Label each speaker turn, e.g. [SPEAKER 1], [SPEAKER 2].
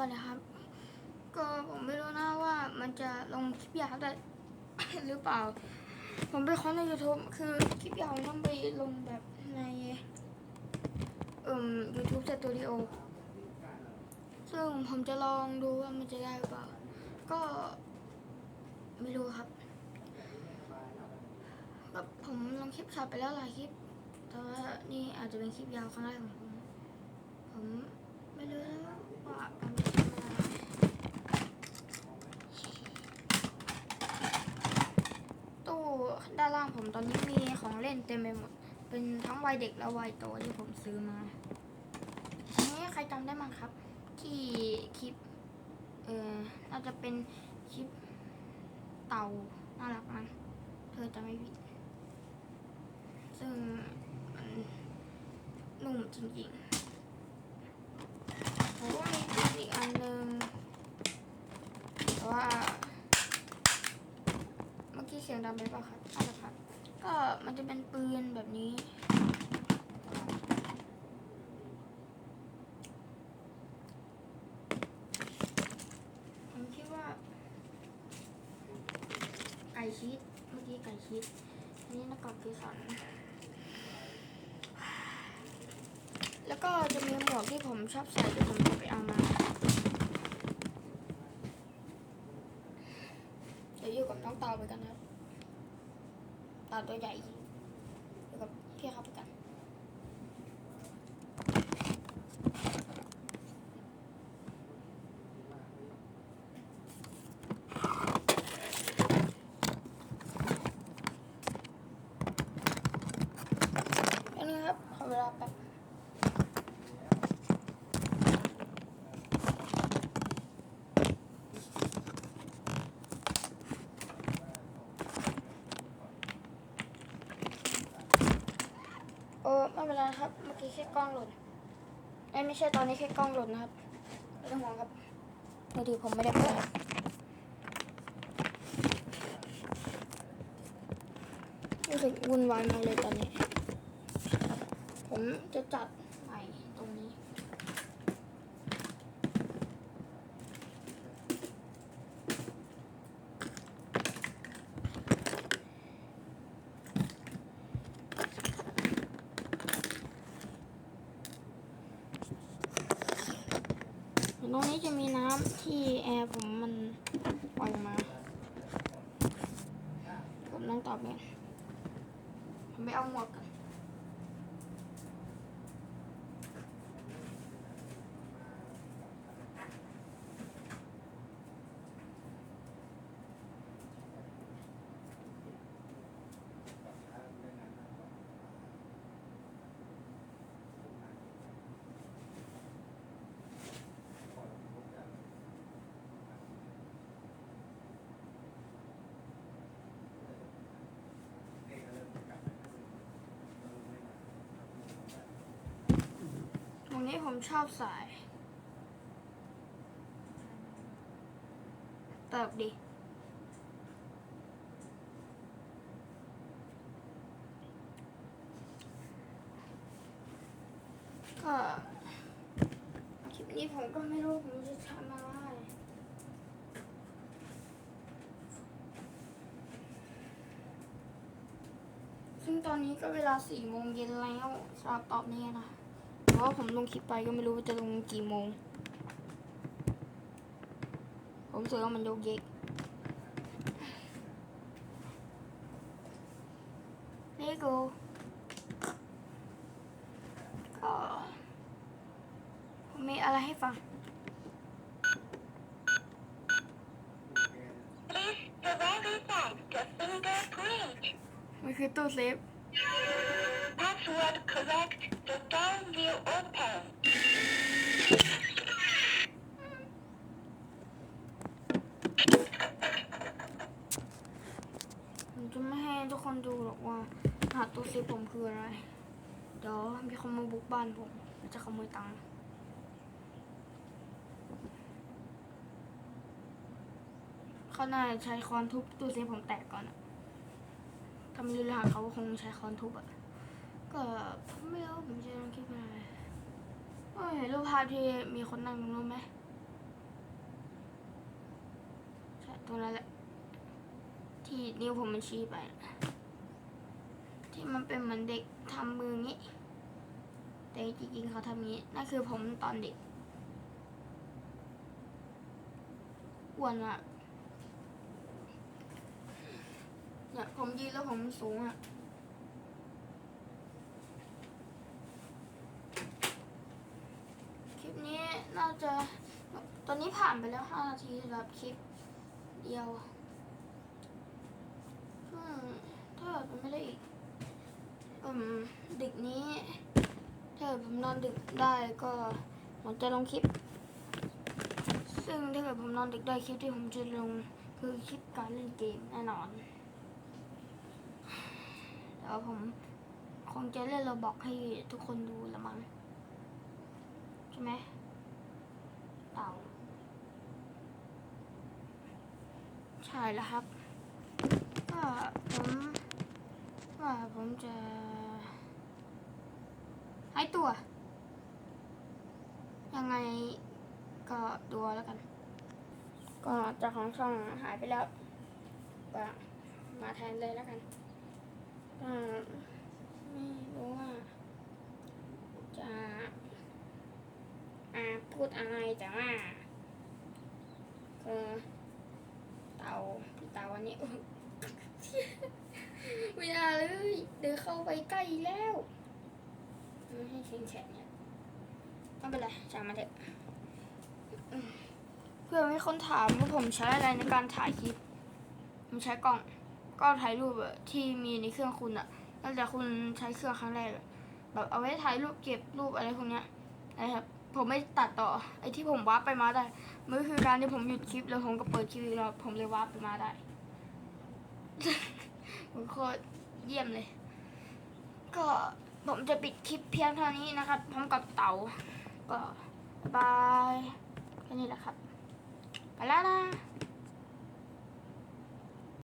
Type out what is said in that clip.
[SPEAKER 1] วัสดีครับ ก็ผมไม่รู้นะว่ามันจะลงคลิปยาวได้หรือเปล่า ผมไปค้นใน YouTube คือคลิปยาวต้องไปลงแบบในเอ่ม YouTube Studio ซึ่งผมจะลองดูว่ามันจะได้หรือเปล่า ก็ไม่รู้ครับแบบผมลงคลิปช็อตไปแล้วหลายคลิป แต่ว่านี่อาจจะเป็นคลิปยาวครั้งแรกของผม ผมไม่รู้แล้วว่าผมจะทำอะไรตู้ด้านล่าง ผมตอนนี้มีของเล่นเต็มไปหมด เป็นทั้งวัยเด็กและวัยโตที่ผมซื้อมาอันนี้ใครจำได้มั้งครับ ที่คลิป เออน่าจะเป็นคลิปเต่าน่ารักมั้งเธอจะไม่ผิด ซึ่งมันนุ่มจริงๆผมก็มีอีกอันหนึ่งแต่ว่าเมื่อกี้เสียงดังไปเปล่าครับอาจจะครับ ก็มันจะเป็นปืนแบบนี้ ผมคิดว่า ไก่ชีสเมื่อกี้ไก่ชีสอันนี้น้ากากเกสรแล้วก็จะมีหมวกที่ผมชอบใส่ที่ผมจะไปเอามาเดี๋ยวอยู่กับน้องเตาไปกันนะ ปลาตัวใหญ่อยู่กับพี่เขาไปกันนี้ครับ ขอเวลาแป๊บโอ้ ไม่เป็นไรครับ เมื่อกี้แค่กล้องหล่นไอ้ไม่ใช่ตอนนี้แค่กล้องหล่นนะครับไม่ต้องห่วงครับพอดีผมไม่ได้เปิดรู้สึกวุ่นวายมากเลยตอนนี้ ผมจะจัดใหม่ตรงนี้ ต รงนี้จะมีน้ำที่แอร์ผมมันปล่อยมา ผมนั่งตอบเนี่ยผมไปเอาหมวกกัน ตรง นี้ผมชอบส่เติบดิก็คลิปนี้ผมก็ไม่รู้ผมจะทำอะไรซึ่งตอนนี้ก็เวลาสี่โมงเย็นแล้วสำหรับตอบนี้นะ ราะว่าผมลงคลิปไปก็ไม่รู้ว่าจะลงกี่โมง ผมรู้สึกว่ามันโยกเยกเลโก้ก็ผมมีอะไรให้ฟัง
[SPEAKER 2] Please provide a tag to fingerprint.
[SPEAKER 1] มันคือตู้เซฟ
[SPEAKER 2] Password correct. The door will open.
[SPEAKER 1] ผมจะไม่ให้ทุกคนดูหรอกว่าหัสตู้เซฟผมคืออะไร เดี๋ยวมีคนมาบุกบ้านผมจะขโมยตังค์เขาน่าจะใช้ค้อนทุบตู้เซฟผมแตกก่อนอะถ้าไม่รู้รหัสเขาคงใช้ค้อนทุบอะ ก็ผมไม่รู้ผมจะลองคิดอะไรโอ้ยรูปภาพที่มีคนนั่งตรงนู้นไหมตรงนั้นแหละ ที่นิ้วผมมันชี้ไป ที่มันเป็นเหมือนเด็กทำมืองี้ แต่จริงๆเขาทำงี้ นั่นคือผมตอนเด็กอ้วนอะเนี่ยผมยืนแล้วผมสูงอะคลิป อาจะตอนนี้ผ่านไปแล้ว 5 นาทีสำหรับคลิปเดียวถ้าเกิดมันไม่ได้อีกอืมดึกนี้ ถ้าเกิดผมนอนดึกได้ก็ผมจะลงคลิป ซึ่งถ้าเกิดผมนอนดึกได้คลิปที่ผมจะลงคือคลิปการเล่นเกมแน่นอนแล้วผมคงจะเล่นเราบอกให้ทุกคนดูละมั้งใช่ไหมเต่า ใช่แล้วครับ ก็ผมว่าผมจะหายตัว ยังไงก็ดูเอาแล้วกัน ก็เจาของช่องหายไปแล้วก็มาแทนเลยแล้วกันก็ไม่รู้ว่า จะอ่าพูดอะไรแต่ว่าก็เตาเตาอันนี้ ไม่ได้เลยเดินเข้าไป ใกล้แล้วไม่ให้แข็งแข็งเนี่ยไม่เป็นไรช่างมันเถอะเพื่อไม่ให้คนถามว่าผมใช้อะไรในการถ่ายคลิป ผมใช้กล้องกล้องถ่ายรูปที่มีในเครื่องคุณอะตั้งแต่คุณใช้เครื่องครั้งแรกแบบเอาไว้ถ่ายรูปเก็บรูปอะไรพวกเนี้ยนะครับผมไม่ตัดต่อไอ้ที่ผมวาร์ปไปมาได้มันคือการที่ผมหยุดคลิปแล้วผมก็เปิดคลิปอีกรอบผมเลยวาร์ปไปมาได้ผมโคตรเยี่ยมเลย ก็ผมจะปิดคลิปเพียงเท่านี้นะครับ พร้อมกับเต๋าก็บายแค่นี้แหละครับ ไปแล้วนะ